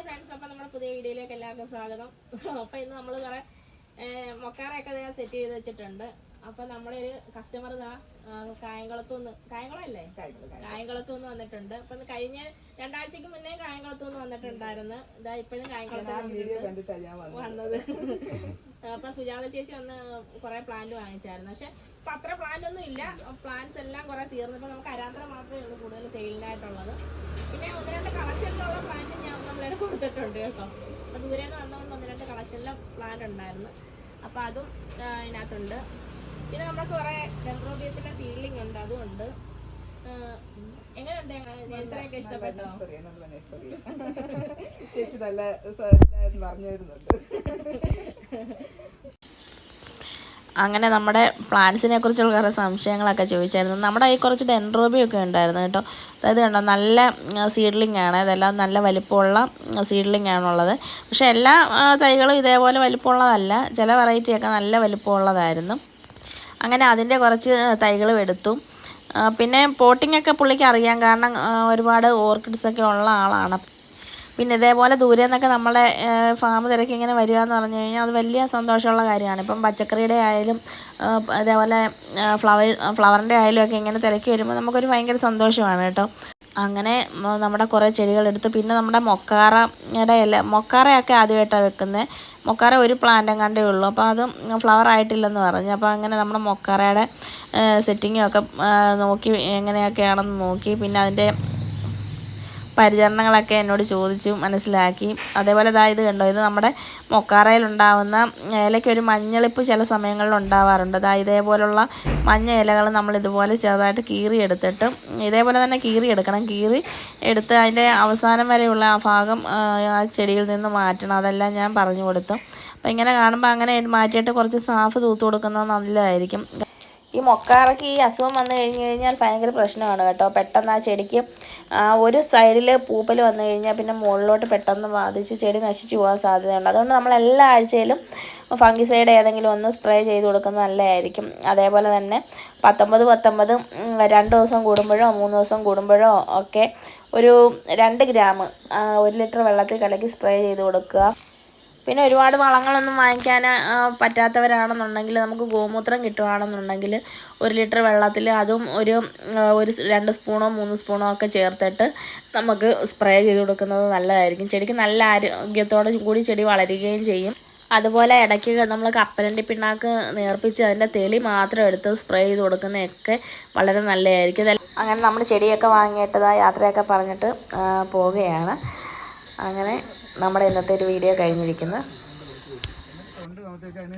Hi friends അപ്പം നമ്മുടെ പുതിയ വീഡിയോയിലേക്ക് എല്ലാവർക്കും സ്വാഗതം. അപ്പം ഇന്ന് നമ്മൾ കുറെ മൊക്കാറയൊക്കെ സെറ്റ് ചെയ്ത് വെച്ചിട്ടുണ്ട്. അപ്പം നമ്മളൊരു കസ്റ്റമർ ഇതാ കായംകുളത്തു നിന്ന് കായംകുളമല്ലേ കായംകുളത്തു നിന്ന് വന്നിട്ടുണ്ട്. അപ്പം കഴിഞ്ഞ രണ്ടാഴ്ചക്ക് മുന്നേ കായംകുളത്തു നിന്ന് വന്നിട്ടുണ്ടായിരുന്നു. ഇതാ ഇപ്പോഴും കായംകുളത്ത് വന്നത്. അപ്പൊ സുജാത ചേച്ചി വന്ന് കുറെ പ്ലാന്റ് വാങ്ങിച്ചായിരുന്നു. പക്ഷെ ഇപ്പൊ അത്ര പ്ലാന്റ് ഒന്നും ഇല്ല. പ്ലാന്റ്സ് എല്ലാം കുറെ തീർന്നപ്പോൾ നമുക്ക് അരാന്തര മാത്രമേ ഉള്ളൂ കൂടുതൽ സെയിലിനായിട്ടുള്ളത് പിന്നെ ഒന്ന് രണ്ട് കളക്ഷനിലുള്ള പ്ലാന്റ് ഞാൻ നമ്മളിവിടെ കൊടുത്തിട്ടുണ്ട് കേട്ടോ. അപ്പൊ ദൂരെ നിന്ന് വന്നുകൊണ്ട് ഒന്ന് രണ്ട് കളക്ഷനിലെ പ്ലാന്റ് ഉണ്ടായിരുന്നു. അപ്പൊ അതും ഇതിനകത്തുണ്ട്. പിന്നെ നമുക്ക് കുറെ ഡെൻഡ്രോബിയത്തിന്റെ ഫീലിംഗ് ഉണ്ട് അതും ഉണ്ട് ആ, എങ്ങനെയുണ്ട് നേഴ്സറിയൊക്കെ ഇഷ്ടപ്പെട്ടോ? ചേച്ചി നല്ല ഇതായിരുന്നു പറഞ്ഞു തരുന്നുണ്ട്. അങ്ങനെ നമ്മുടെ പ്ലാന്റ്സിനെ കുറിച്ചുള്ള കുറേ സംശയങ്ങളൊക്കെ ചോദിച്ചായിരുന്നു. നമ്മുടെ ഈ കുറച്ച് ഡെൻഡ്രോബിയൊക്കെ ഉണ്ടായിരുന്നു കേട്ടോ. അതായത് കണ്ടോ നല്ല സീഡ്ലിംഗ് ആണ്. ഇതെല്ലാം നല്ല വലിപ്പമുള്ള സീഡ്ലിംഗ് ആണുള്ളത്. പക്ഷേ എല്ലാ തൈകളും ഇതേപോലെ വലിപ്പമുള്ളതല്ല. ചില വെറൈറ്റിയൊക്കെ നല്ല വലിപ്പമുള്ളതായിരുന്നു. അങ്ങനെ അതിന്റെ കുറച്ച് തൈകളും എടുത്തു. പിന്നെ പോട്ടിങ്ങൊക്കെ പുള്ളിക്ക് അറിയാം. കാരണം ഒരുപാട് ഓർക്കിഡ്സൊക്കെ ഉള്ള ആളാണ്. പിന്നെ ഇതേപോലെ ദൂരെ നിന്നൊക്കെ നമ്മളെ ഫാം തിരക്കി ഇങ്ങനെ വരിക എന്ന് പറഞ്ഞു കഴിഞ്ഞാൽ അത് വലിയ സന്തോഷമുള്ള കാര്യമാണ്. ഇപ്പം പച്ചക്കറിയുടെ ആയാലും അതേപോലെ ഫ്ലവർ ഫ്ലവറിന്റെ ആയാലും ഒക്കെ ഇങ്ങനെ തിരക്കി വരുമ്പോൾ നമുക്കൊരു ഭയങ്കര സന്തോഷമാണ് കേട്ടോ. അങ്ങനെ നമ്മുടെ കുറേ ചെടികളെടുത്ത് പിന്നെ നമ്മുടെ മൊക്കാറയുടെ ഇല മൊക്കാറയൊക്കെ ആദ്യമായിട്ടാണ് വെക്കുന്നത് മൊക്കാറ ഒരു പ്ലാന്റ് കണ്ടേ ഉള്ളൂ. അപ്പോൾ അത് ഫ്ലവർ ആയിട്ടില്ലെന്ന് പറഞ്ഞു. അപ്പോൾ അങ്ങനെ നമ്മുടെ മൊക്കാറയുടെ സെറ്റിങ്ങും ഒക്കെ നോക്കി എങ്ങനെയൊക്കെയാണെന്ന് നോക്കി. പിന്നെ അതിന്റെ പരിചരണങ്ങളൊക്കെ എന്നോട് ചോദിച്ചു മനസ്സിലാക്കി. അതേപോലെ ഇതാ ഇത് കണ്ടോ ഇത് നമ്മുടെ മൊക്കാറയിലുണ്ടാവുന്ന ഇലയ്ക്ക് ഒരു മഞ്ഞളിപ്പ് ചില സമയങ്ങളിൽ ഉണ്ടാവാറുണ്ട്. അതാ ഇതേപോലുള്ള മഞ്ഞ ഇലകൾ നമ്മൾ ഇതുപോലെ ചെറുതായിട്ട് കീറി എടുത്തിട്ട് ഇതേപോലെ തന്നെ കീറി എടുക്കണം. കീറി എടുത്ത് അതിന്റെ അവസാനം വരെയുള്ള ആ ഭാഗം ആ ചെടിയിൽ നിന്ന് മാറ്റണം. അതെല്ലാം ഞാൻ പറഞ്ഞു കൊടുത്തു. അപ്പോൾ ഇങ്ങനെ കാണുമ്പോൾ അങ്ങനെ മാറ്റിയിട്ട് കുറച്ച് സാഫ് തൂത്ത് കൊടുക്കുന്നത് നല്ലതായിരിക്കും. ഈ മൊക്കാറയ്ക്ക് ഈ അസുഖം വന്നു കഴിഞ്ഞ് കഴിഞ്ഞാൽ ഭയങ്കര പ്രശ്നമാണ് കേട്ടോ. പെട്ടെന്ന് ആ ചെടിക്ക് ഒരു സൈഡിൽ പൂപ്പൽ വന്നു കഴിഞ്ഞാൽ പിന്നെ മുകളിലോട്ട് പെട്ടെന്ന് ബാധിച്ച് ചെടി നശിച്ചു പോകാൻ സാധ്യതയുണ്ട്. അതുകൊണ്ട് നമ്മൾ എല്ലാ ആഴ്ചയിലും ഫംഗിസൈഡ് ഏതെങ്കിലും ഒന്ന് സ്പ്രേ ചെയ്ത് കൊടുക്കുന്നത് നല്ലതായിരിക്കും. അതേപോലെ തന്നെ പത്തൊമ്പത് പത്തൊമ്പത് രണ്ട് ദിവസം കൂടുമ്പോഴോ മൂന്ന് ദിവസം കൂടുമ്പോഴോ ഒക്കെ ഒരു രണ്ട് ഗ്രാം ഒരു ലിറ്റർ വെള്ളത്തിൽ കലക്കി സ്പ്രേ ചെയ്ത് കൊടുക്കുക. പിന്നെ ഒരുപാട് വളങ്ങളൊന്നും വാങ്ങിക്കാൻ പറ്റാത്തവരാണെന്നുണ്ടെങ്കിൽ നമുക്ക് ഗോമൂത്രം കിട്ടുകയാണെന്നുണ്ടെങ്കിൽ ഒരു ലിറ്റർ വെള്ളത്തിൽ അതും ഒരു ഒരു രണ്ട് സ്പൂണോ മൂന്ന് സ്പൂണോ ഒക്കെ ചേർത്തിട്ട് നമുക്ക് സ്പ്രേ ചെയ്ത് കൊടുക്കുന്നത് നല്ലതായിരിക്കും. ചെടിക്ക് നല്ല ആരോഗ്യത്തോടെ കൂടി ചെടി വളരുകയും ചെയ്യും. അതുപോലെ ഇടയ്ക്ക് നമ്മൾ കപ്പലണ്ടി പിണ്ണാക്ക് നേർപ്പിച്ച് അതിന്റെ തെളി മാത്രം എടുത്ത് സ്പ്രേ ചെയ്ത് കൊടുക്കുന്നതൊക്കെ വളരെ നല്ലതായിരിക്കും. അങ്ങനെ നമ്മൾ ചെടിയൊക്കെ വാങ്ങിയിട്ടതാ യാത്രയൊക്കെ പറഞ്ഞിട്ട് പോവുകയാണ്. അങ്ങനെ നമ്മുടെ ഇന്നത്തെ ഒരു വീഡിയോ കഴിഞ്ഞിരിക്കുന്നു.